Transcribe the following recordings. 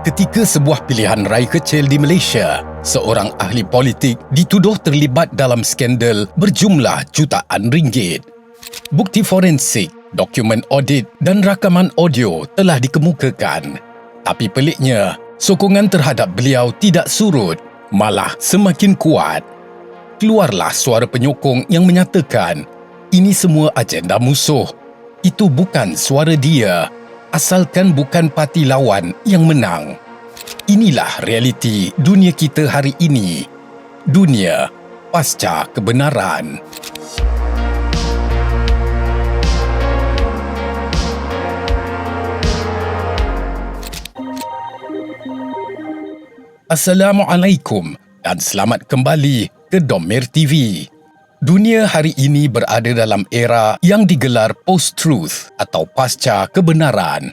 Ketika sebuah pilihan raya kecil di Malaysia, seorang ahli politik dituduh terlibat dalam skandal berjumlah jutaan ringgit. Bukti forensik, dokumen audit dan rakaman audio telah dikemukakan. Tapi peliknya, sokongan terhadap beliau tidak surut, malah semakin kuat. Keluarlah suara penyokong yang menyatakan ini semua agenda musuh. Itu bukan suara dia asalkan bukan parti lawan yang menang. Inilah realiti dunia kita hari ini. Dunia pasca kebenaran. Assalamualaikum dan selamat kembali ke Domer TV. Dunia hari ini berada dalam era yang digelar post-truth atau pasca kebenaran.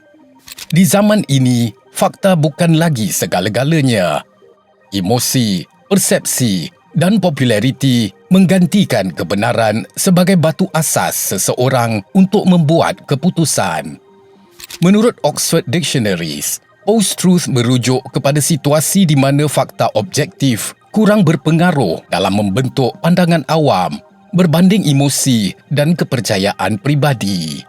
Di zaman ini, fakta bukan lagi segala-galanya. Emosi, persepsi dan populariti menggantikan kebenaran sebagai batu asas seseorang untuk membuat keputusan. Menurut Oxford Dictionaries, post-truth merujuk kepada situasi di mana fakta objektif kurang berpengaruh dalam membentuk pandangan awam berbanding emosi dan kepercayaan pribadi.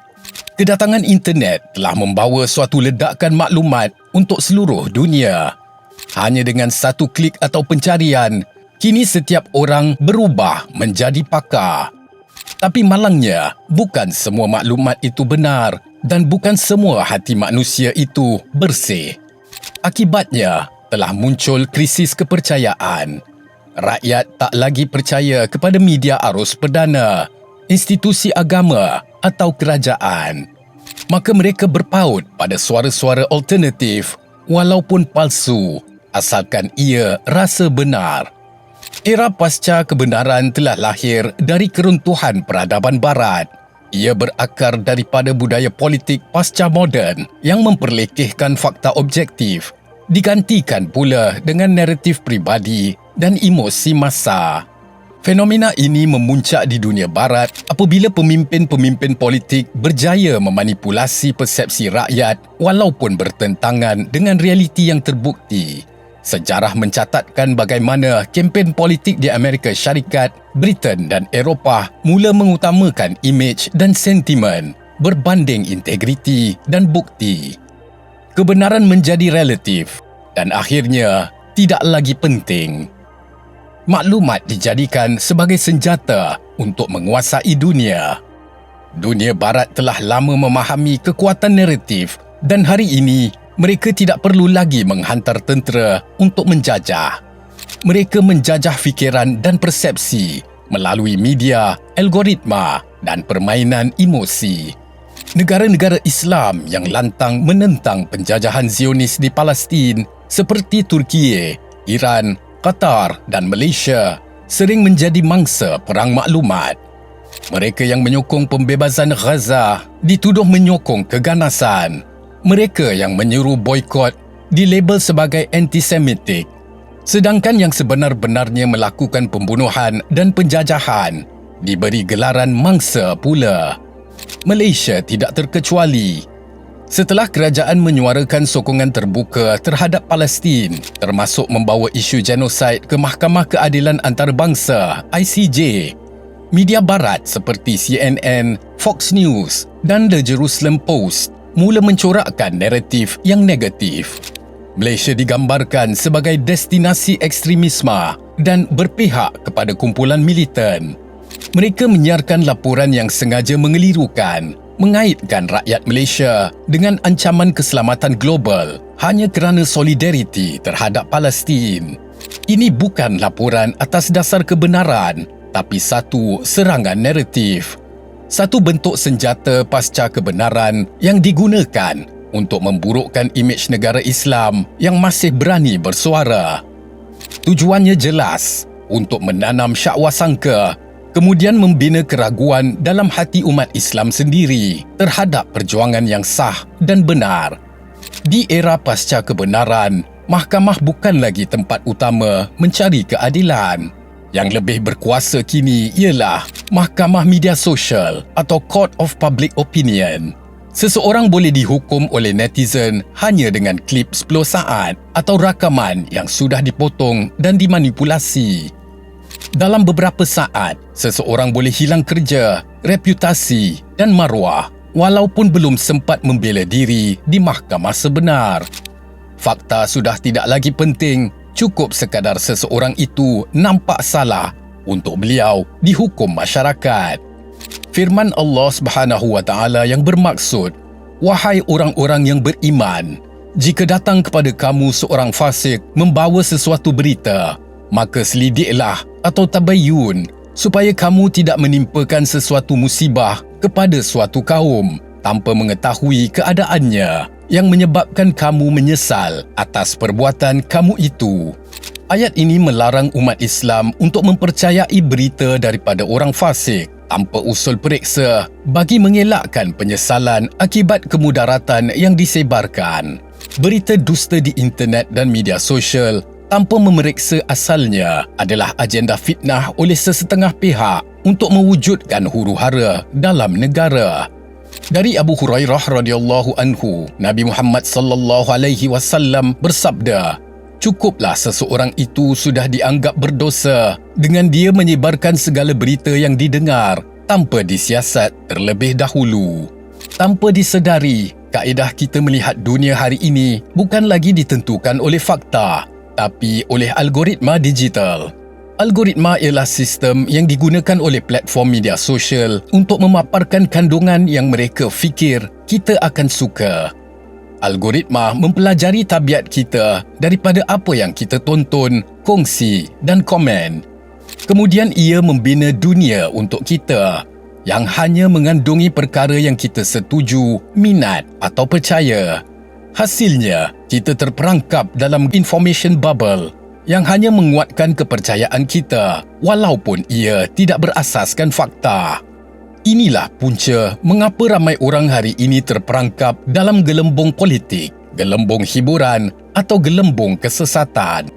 Kedatangan internet telah membawa suatu ledakan maklumat untuk seluruh dunia. Hanya dengan satu klik atau pencarian, kini setiap orang berubah menjadi pakar. Tapi malangnya, bukan semua maklumat itu benar dan bukan semua hati manusia itu bersih. Akibatnya, telah muncul krisis kepercayaan. Rakyat tak lagi percaya kepada media arus perdana, institusi agama atau kerajaan. Maka mereka berpaut pada suara-suara alternatif walaupun palsu asalkan ia rasa benar. Era pasca kebenaran telah lahir dari keruntuhan peradaban barat. Ia berakar daripada budaya politik pasca moden yang memperlekehkan fakta objektif digantikan pula dengan naratif pribadi dan emosi masa. Fenomena ini memuncak di dunia barat apabila pemimpin-pemimpin politik berjaya memanipulasi persepsi rakyat walaupun bertentangan dengan realiti yang terbukti. Sejarah mencatatkan bagaimana kempen politik di Amerika Syarikat, Britain dan Eropah mula mengutamakan imej dan sentimen berbanding integriti dan bukti kebenaran menjadi relatif dan akhirnya tidak lagi penting. Maklumat dijadikan sebagai senjata untuk menguasai dunia. Dunia barat telah lama memahami kekuatan naratif dan hari ini mereka tidak perlu lagi menghantar tentera untuk menjajah. Mereka menjajah fikiran dan persepsi melalui media, algoritma dan permainan emosi negara-negara Islam yang lantang menentang penjajahan Zionis di Palestin seperti Turki, Iran, Qatar dan Malaysia sering menjadi mangsa perang maklumat. Mereka yang menyokong pembebasan Gaza dituduh menyokong keganasan. Mereka yang menyuruh boykot dilabel sebagai antisemitik. Sedangkan yang sebenar-benarnya melakukan pembunuhan dan penjajahan diberi gelaran mangsa pula. Malaysia tidak terkecuali. Setelah kerajaan menyuarakan sokongan terbuka terhadap Palestin, termasuk membawa isu genosid ke Mahkamah Keadilan Antarabangsa (ICJ), media barat seperti CNN, Fox News dan The Jerusalem Post mula mencorakkan naratif yang negatif. Malaysia digambarkan sebagai destinasi ekstremisme dan berpihak kepada kumpulan militan mereka menyiarkan laporan yang sengaja mengelirukan mengaitkan rakyat Malaysia dengan ancaman keselamatan global hanya kerana solidariti terhadap Palestin. Ini bukan laporan atas dasar kebenaran tapi satu serangan naratif. Satu bentuk senjata pasca kebenaran yang digunakan untuk memburukkan imej negara Islam yang masih berani bersuara. Tujuannya jelas untuk menanam syakwa sangka kemudian membina keraguan dalam hati umat Islam sendiri terhadap perjuangan yang sah dan benar. Di era pasca kebenaran, mahkamah bukan lagi tempat utama mencari keadilan. Yang lebih berkuasa kini ialah mahkamah media sosial atau Court of Public Opinion. Seseorang boleh dihukum oleh netizen hanya dengan klip 10 saat atau rakaman yang sudah dipotong dan dimanipulasi. Dalam beberapa saat, seseorang boleh hilang kerja, reputasi dan maruah walaupun belum sempat membela diri di mahkamah sebenar. Fakta sudah tidak lagi penting, cukup sekadar seseorang itu nampak salah untuk beliau dihukum masyarakat. Firman Allah Subhanahu wa taala yang bermaksud, "Wahai orang-orang yang beriman, jika datang kepada kamu seorang fasik membawa sesuatu berita, maka selidiklah atau tabayyun supaya kamu tidak menimpakan sesuatu musibah kepada suatu kaum tanpa mengetahui keadaannya yang menyebabkan kamu menyesal atas perbuatan kamu itu." Ayat ini melarang umat Islam untuk mempercayai berita daripada orang fasik tanpa usul periksa bagi mengelakkan penyesalan akibat kemudaratan yang disebarkan. Berita dusta di internet dan media sosial tanpa memeriksa asalnya adalah agenda fitnah oleh sesetengah pihak untuk mewujudkan huru-hara dalam negara. Dari Abu Hurairah radhiyallahu anhu, Nabi Muhammad sallallahu alaihi wasallam bersabda, Cukuplah seseorang itu sudah dianggap berdosa dengan dia menyebarkan segala berita yang didengar tanpa disiasat terlebih dahulu. Tanpa disedari, kaedah kita melihat dunia hari ini bukan lagi ditentukan oleh fakta, tapi oleh algoritma digital. Algoritma ialah sistem yang digunakan oleh platform media sosial untuk memaparkan kandungan yang mereka fikir kita akan suka Algoritma mempelajari tabiat kita daripada apa yang kita tonton, kongsi dan komen. Kemudian ia membina dunia untuk kita yang hanya mengandungi perkara yang kita setuju, minat atau percaya. Hasilnya, kita terperangkap dalam information bubble yang hanya menguatkan kepercayaan kita walaupun ia tidak berasaskan fakta. Inilah punca mengapa ramai orang hari ini terperangkap dalam gelembung politik, gelembung hiburan atau gelembung kesesatan.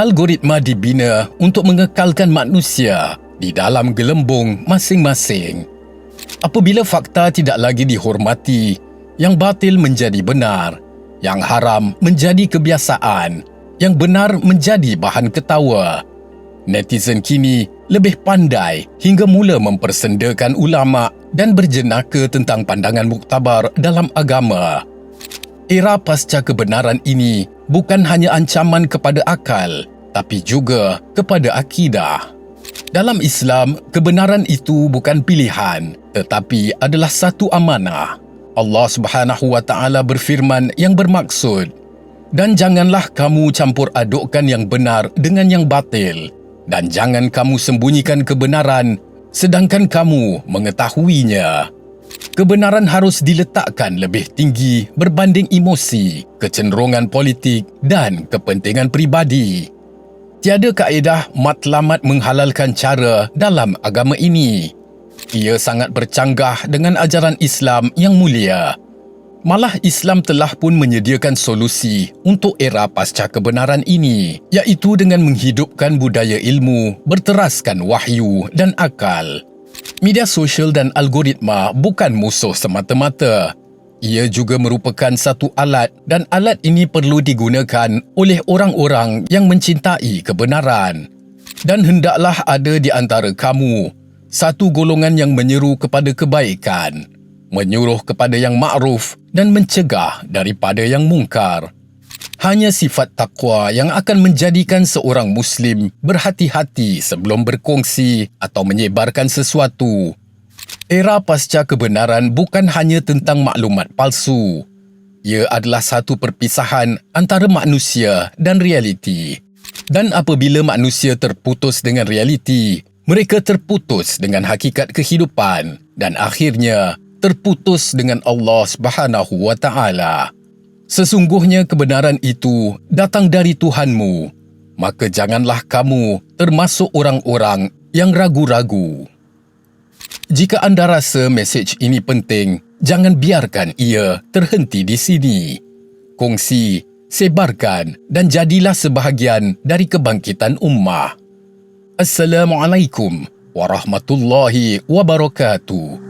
Algoritma dibina untuk mengekalkan manusia di dalam gelembung masing-masing. Apabila fakta tidak lagi dihormati, yang batil menjadi benar, yang haram menjadi kebiasaan, yang benar menjadi bahan ketawa. Netizen kini lebih pandai hingga mula mempersendakan ulama dan berjenaka tentang pandangan muktabar dalam agama. Era pasca kebenaran ini bukan hanya ancaman kepada akal, tapi juga kepada akidah. Dalam Islam, kebenaran itu bukan pilihan, tetapi adalah satu amanah. Allah Subhanahu wa taala berfirman yang bermaksud, "Dan janganlah kamu campur adukkan yang benar dengan yang batil." dan jangan kamu sembunyikan kebenaran sedangkan kamu mengetahuinya. Kebenaran harus diletakkan lebih tinggi berbanding emosi, kecenderungan politik dan kepentingan pribadi. Tiada kaedah matlamat menghalalkan cara dalam agama ini. Ia sangat bercanggah dengan ajaran Islam yang mulia. Malah Islam telah pun menyediakan solusi untuk era pasca kebenaran ini, iaitu dengan menghidupkan budaya ilmu berteraskan wahyu dan akal. Media sosial dan algoritma bukan musuh semata-mata. Ia juga merupakan satu alat dan alat ini perlu digunakan oleh orang-orang yang mencintai kebenaran. Dan hendaklah ada di antara kamu satu golongan yang menyeru kepada kebaikan menyuruh kepada yang ma'ruf dan mencegah daripada yang mungkar. Hanya sifat takwa yang akan menjadikan seorang Muslim berhati-hati sebelum berkongsi atau menyebarkan sesuatu. Era pasca kebenaran bukan hanya tentang maklumat palsu. Ia adalah satu perpisahan antara manusia dan realiti. Dan apabila manusia terputus dengan realiti, mereka terputus dengan hakikat kehidupan dan akhirnya terputus dengan Allah Subhanahu wa taala. Sesungguhnya kebenaran itu datang dari Tuhanmu, maka janganlah kamu termasuk orang-orang yang ragu-ragu. Jika anda rasa mesej ini penting, jangan biarkan ia terhenti di sini. Kongsi, sebarkan dan jadilah sebahagian dari kebangkitan ummah. Assalamualaikum warahmatullahi wabarakatuh.